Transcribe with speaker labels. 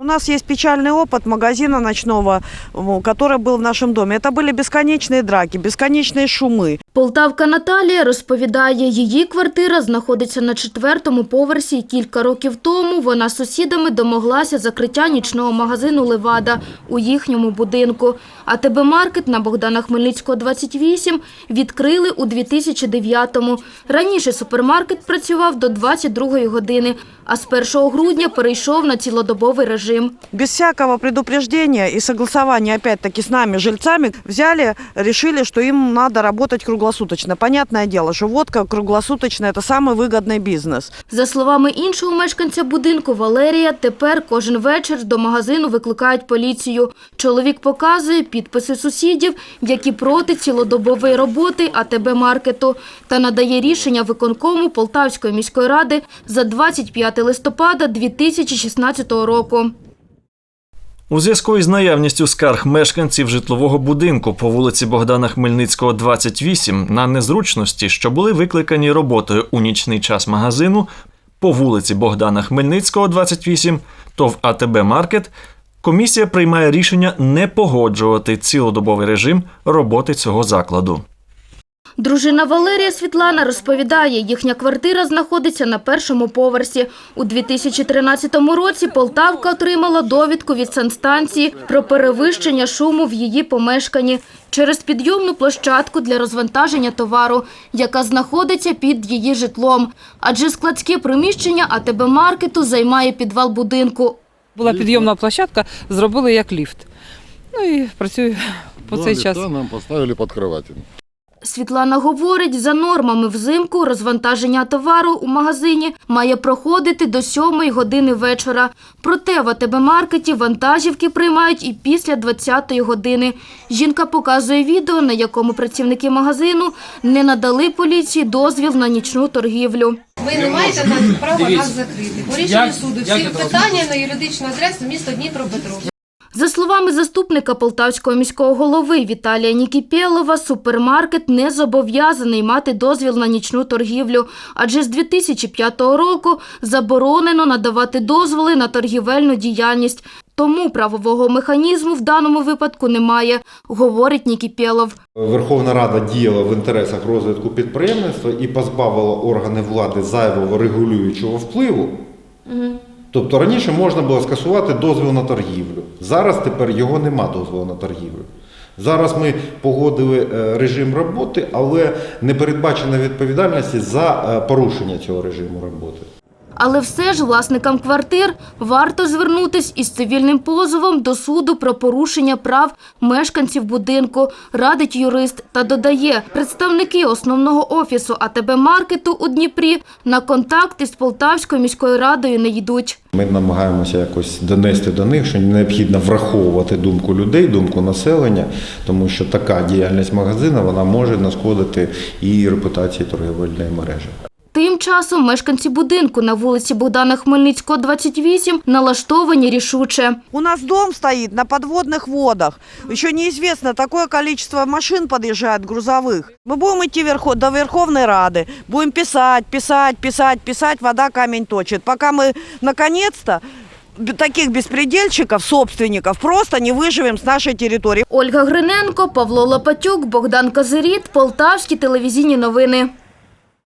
Speaker 1: У нас есть печальный опыт магазина ночного, м, который был в нашем доме. Это были бесконечные драки, бесконечные шумы.
Speaker 2: Полтавка Наталія розповідає, її квартира знаходиться на четвертому поверсі. і Кілька років тому вона з сусідами домоглася закриття нічного магазину «Левада» у їхньому будинку. А ТБ-маркет на Богдана Хмельницького, 28 відкрили у 2009-му. Раніше супермаркет працював до 22-ї години, а з 1 грудня перейшов на цілодобовий режим.
Speaker 1: Без всякого предупреждения и согласования, опять-таки, с нами, жильцами, взяли, решили, что им надо работать круглосуточно. Понятное дело, что водка круглосуточно – это самый выгодный бизнес.
Speaker 2: За словами іншого мешканця будинку Валерія, тепер кожен вечір до магазину викликають поліцію. Чоловік показує підписи сусідів, які проти цілодобової роботи АТБ-маркету та надає рішення виконкому Полтавської міської ради за 25 листопада 2016 року.
Speaker 3: У зв'язку із наявністю скарг мешканців житлового будинку по вулиці Богдана Хмельницького, 28 на незручності, що були викликані роботою у нічний час магазину по вулиці Богдана Хмельницького, 28, ТОВ АТБ Маркет, комісія приймає рішення не погоджувати цілодобовий режим роботи цього закладу.
Speaker 2: Дружина Валерія Світлана розповідає, їхня квартира знаходиться на першому поверсі. У 2013 році Полтавка отримала довідку від санстанції про перевищення шуму в її помешканні через підйомну площадку для розвантаження товару, яка знаходиться під її житлом. Адже складське приміщення АТБ-маркету займає підвал будинку.
Speaker 4: Була підйомна площадка, зробили як ліфт. Ну і працюю по цей час.
Speaker 5: нам поставили под кроватями.
Speaker 2: Світлана говорить, за нормами взимку розвантаження товару у магазині має проходити до 7 години вечора. Проте в АТБ-маркеті вантажівки приймають і після 20 години. Жінка показує відео, на якому працівники магазину не надали поліції дозвіл на нічну торгівлю.
Speaker 6: Ви не маєте права нас закрити. По рішенню суду всі питання на юридичну адресу місто Дніпропетровськ.
Speaker 2: За словами заступника Полтавського міського голови Віталія Нікіпєлова, супермаркет не зобов'язаний мати дозвіл на нічну торгівлю, адже з 2005 року заборонено надавати дозволи на торгівельну діяльність. Тому правового механізму в даному випадку немає, говорить Нікіпєлов.
Speaker 7: Верховна Рада діяла в інтересах розвитку підприємництва і позбавила органи влади зайвого регулюючого впливу. Тобто раніше можна було скасувати дозвіл на торгівлю. Зараз тепер його нема дозволу на торгівлю. Зараз ми погодили е, режим роботи, але не передбачена відповідальності за е, порушення цього режиму роботи.
Speaker 2: Але все ж власникам квартир варто звернутись із цивільним позовом до суду про порушення прав мешканців будинку, радить юрист та додає, представники основного офісу АТБ-маркету у Дніпрі на контакти з Полтавською міською радою не йдуть.
Speaker 7: Ми намагаємося якось донести до них, що необхідно враховувати думку людей, думку населення, тому що така діяльність магазину вона може нашкодити і репутації торгівельної мережі.
Speaker 2: Тим часом мешканці будинку на вулиці Богдана Хмельницького, 28, налаштовані рішуче.
Speaker 1: У нас дом стоит на подводных водах. Еще неизвестно, такое количество машин подъезжает грузовых. Мы будем идти верхо- до Верховной Рады, будем писать, писать, писать, писать, вода камень точит. Пока мы, наконец-то, б- таких беспредельщиков, собственников, просто не выживем с нашей территории.
Speaker 2: Ольга Гриненко, Павло Лопатюк, Богдан Казиріт, Полтавські телевізійні новини.